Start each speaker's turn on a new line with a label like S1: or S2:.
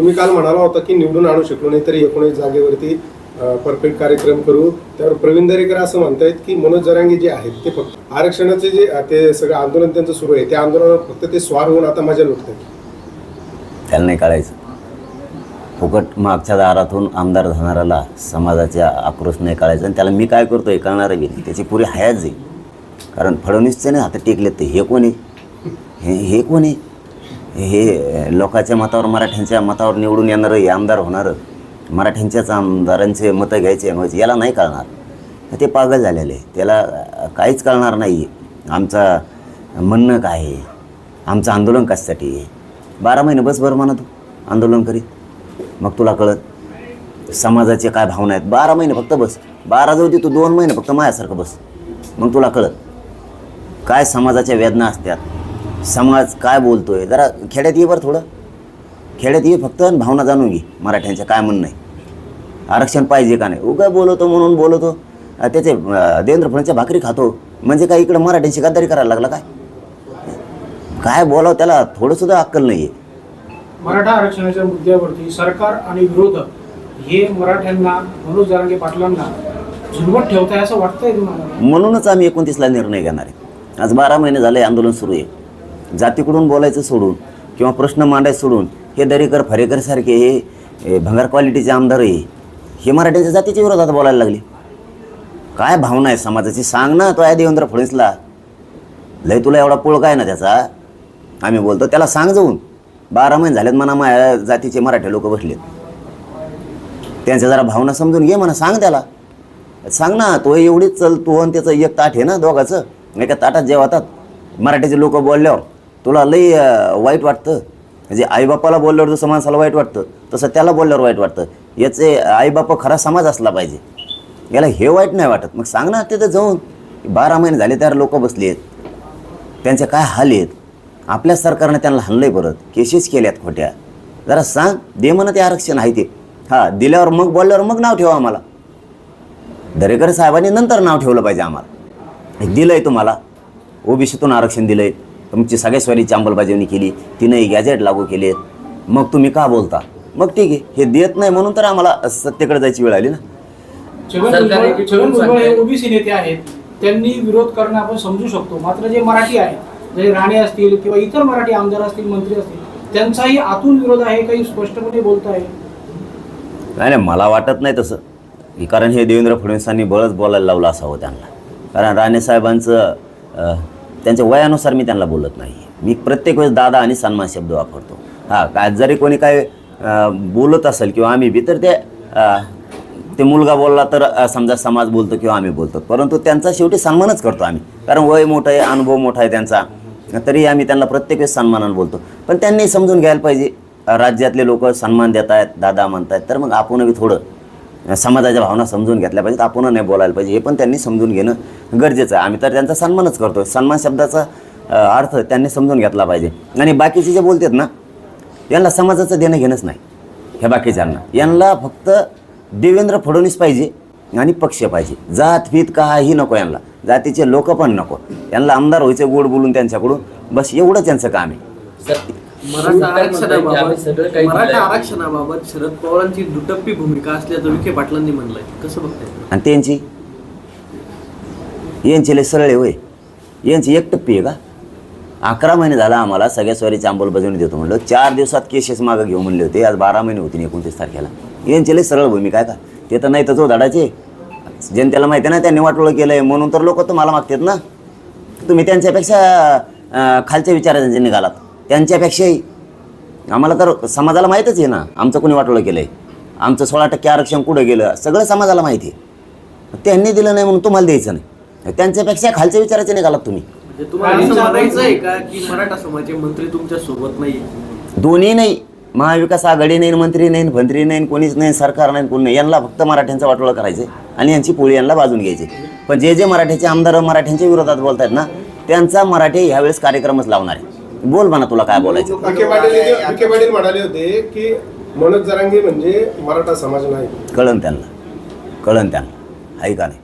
S1: तुम्ही काल म्हणाला होता की निवडून आणू शकलो नाही तरी एकोणीस जागेवरती परफेक्ट कार्यक्रम करू. त्यावर प्रवीण दरेकर असं म्हणतायत की मनोज जरांगे जे आहेत ते फक्त आरक्षणाचे जे ते सगळं आंदोलन त्यांचं सुरू आहे त्या आंदोलनावर फक्त ते स्वार होऊन आता मजा लुटतात
S2: त्याला नाही काढायचं फुकट मागच्या दारातून आमदार धनाराला समाजाच्या आक्रोश नाही काढायचं आणि त्याला मी काय करतोय कळणार बी नाही. त्याची पुरी हयाच जाईल. कारण फडणवीसचे नाही हातात टेकले ते. हे कोणी हे हे कोणी हे लोकांच्या मतावर मराठ्यांच्या मतावर निवडून येणारं हे आमदार होणारं. मराठ्यांच्याच आमदारांचे मतं घ्यायचे व्हायचे याला नाही कळणार. ते पागल झालेले आहे. त्याला काहीच कळणार नाही आमचा म्हणणं काय आहे? आमचं आंदोलन कशासाठी आहे? बारा महिने बस बरं म्हणा तू आंदोलन करीत. मग तुला कळत समाजाचे काय भावना आहेत? बारा महिने फक्त बस. बारा जाऊ दे तू दोन महिने फक्त माझ्यासारखं बस. मग तुला कळत. काय समाजाच्या वेदना असतात? समाज काय बोलतोय? जरा खेड्यात ये बरं थोडं. खेड्यात ये फक्त भावना जाणून घे मराठ्यांच्या काय म्हणणं आहे. आरक्षण पाहिजे का नाही? उगा बोलवतो म्हणून बोलवतो त्याचे देवेंद्र फडणवीसच्या भाकरी खातो. म्हणजे काय इकडं मराठ्यांची गद्दारी करायला लागला काय? काय बोलावं त्याला थोडंसुद्धा अक्कल नाही आहे
S3: मराठा आरक्षणाच्या मुद्द्यावरती सरकार आणि विरोधक हे मराठ्यांना मनोज जरांगे पाटलांना झुलवत ठेवताय असं वाटतंय तुम्हाला?
S2: म्हणूनच आम्ही एकोणतीसला निर्णय घेणार आहे. आज बारा महिने झाले आंदोलन सुरू आहे. जातीकडून बोलायचं सोडून किंवा प्रश्न मांडायचं सोडून हे दरेकर फरेकरसारखे हे भंगार क्वालिटीचे आमदार आहे हे मराठ्यांच्या जातीच्या विरोधात बोलायला लागले. काय भावना आहे समाजाची? सांग ना तो आहे देवेंद्र फडणवीसला. लय तुला एवढा पोळ काय ना त्याचा? आम्ही बोलतो त्याला सांग जाऊन. बारा महिने झालेत म्हणा माझ्या जातीचे मराठी लोक बसलेत. त्यांच्या जरा भावना समजून घे म्हणा सांग त्याला. सांग ना तो एवढीच चल तू आणि त्याचं एक ताट आहे ना दोघाचं. एका ताटात जेवतात. मराठीचे लोक बोलल्यावर. तुला लई वाईट वाटतं. म्हणजे आईबापाला बोलल्यावर जसं माणसाला वाईट वाटतं तसं त्याला बोलल्यावर वाईट वाटतं. याचे आईबापा खरा समाज असला पाहिजे. याला हे वाईट नाही वाटत. मग सांग ना तिथं जाऊन. बारा महिने झाले त्यावर लोक बसली आहेत. त्यांचे काय हाल आहेत? आपल्या सरकारने त्यांना हल्लंय परत. केसेस केल्यात खोट्या. जरा सांग. दे म्हणा ते आरक्षण आहे ते. हां दिल्यावर मग बोलल्यावर मग नाव ठेवा आम्हाला. दरेकर साहेबांनी नंतर नाव ठेवलं पाहिजे आम्हाला. हे आहे तुम्हाला. ओबीसीतून आरक्षण दिलं आहे तुमची सगळ्या स्वारीची अंमलबजावणी केली तिनंही गॅजेट लागू केले मग तुम्ही का बोलता? मग ठीक आहे हे देत नाही म्हणून तर आम्हाला सत्तेकडे जायची वेळ आली ना.
S3: छगन भुजबळ हे? ओबीसी नेते आहेत. त्यांनी विरोध करणं आपण समजू शकतो. मात्र जे मराठी आहेत जे राणे असतील किंवा इतर मराठी आमदार असतील मंत्री असतील त्यांचाही आतून विरोध आहे काही स्पष्टपणे बोलत आहे.
S2: नाही नाही मला वाटत नाही तसं. की कारण हे देवेंद्र फडणवीसांनी बळच बोलायला लावलं असावं त्यांना. कारण राणेसाहेबांचं अं, त्यांच्या वयानुसार मी त्यांना बोलत नाही. मी प्रत्येक वेळेस दादा आणि सन्मान शब्द वापरतो. हां काय जरी कोणी काय बोलत असेल किंवा आम्ही बी तर ते ते मुलगा बोलला तर समजा समाज बोलतो किंवा आम्ही बोलतो. परंतु त्यांचा शेवटी सन्मानच करतो आम्ही. कारण वय मोठं आहे अनुभव मोठा आहे त्यांचा. तरी आम्ही त्यांना प्रत्येक वेळेस सन्मानानं बोलतो. पण त्यांनी समजून घ्यायला पाहिजे. राज्यातले लोक सन्मान देत आहेत दादा म्हणतायत तर मग आपणही थोडं समाजाच्या भावना समजून घेतल्या पाहिजेत. आपण नाही बोलायला पाहिजे. हे पण त्यांनी समजून घेणं गरजेचं आहे. आम्ही तर त्यांचा सन्मानच करतो सन्मान शब्दाचा अर्थ त्यांनी समजून घेतला पाहिजे. आणि बाकीचे जे बोलतात ना यांना समाजाचं देणं घेणंच नाही. ह्या बाकीच्यांना. यांना फक्त देवेंद्र फडणवीस पाहिजे आणि पक्ष पाहिजे. जात फीत काही नको यांना. जातीचे लोक पण नको. यांना आमदार व्हायचे गोड बोलून त्यांच्याकडून. बस एवढंच यांचं काम आहे.
S4: मराठा आरक्षणाबाबत
S5: सगळं काही
S4: मराठा. आरक्षणाबाबत शरद पवारांची दुटप्पी भूमिका असल्याचं विखे पाटलांनी म्हणलंय. कसं बघताय?
S2: आणि त्यांची? यांची लय सरळे होय. यांची एक टप्पी आहे का? अकरा महिने झाला आम्हाला सगळ्या स्वारीची अंमलबजावणी देतो म्हणलं. चार दिवसात केसेस मागं घेऊ म्हणले होते. आज बारा महिने होती एकोणतीस तारखेला. यांची लय सरळ भूमिका आहे का? ते तर नाही तर जो धडाचे. जनतेला माहिती आहे ना त्यांनी वाटोळं केलं आहे म्हणून तर लोक तुम्हाला मागतात ना. तुम्ही त्यांच्यापेक्षा खालच्या विचारांचे निघालात. त्यांच्यापेक्षाही. आम्हाला तर समाजाला माहीतच आहे ना आमचं कोणी वाटोळं केलं आहे आमचं सोळा टक्के आरक्षण कुठं गेलं सगळं समाजाला माहिती आहे. त्यांनी दिलं नाही म्हणून तुम्हाला द्यायचं नाही. त्यांच्यापेक्षा खालच्या विचाराचे निघालात तुम्ही.
S4: म्हणजे तुम्हाला असं म्हणायचं आहे का की मराठा समाजाचे मंत्री तुमच्यासोबत नाही?
S2: दोन्ही नाही. महाविकास आघाडी नाही मंत्री नाही मंत्री नाही कोणीच नाही सरकार नाही कोणी नाही. यांना फक्त मराठ्यांचा वाटोळं करायचं आणि यांची पोळी यांना बाजून घ्यायची पण जे जे मराठ्याचे आमदार मराठ्यांच्या विरोधात बोलतायत ना त्यांचा मराठी ह्यावेळेस कार्यक्रमच लावणार आहे. बोल म्हणा तुला काय बोलायचं.
S1: विखे पाटील विखे पाटील म्हणाले होते की मनोज जरांगे म्हणजे मराठा समाज नाही.
S2: कळन त्यांना. कळन त्यांना. आहे का नाही?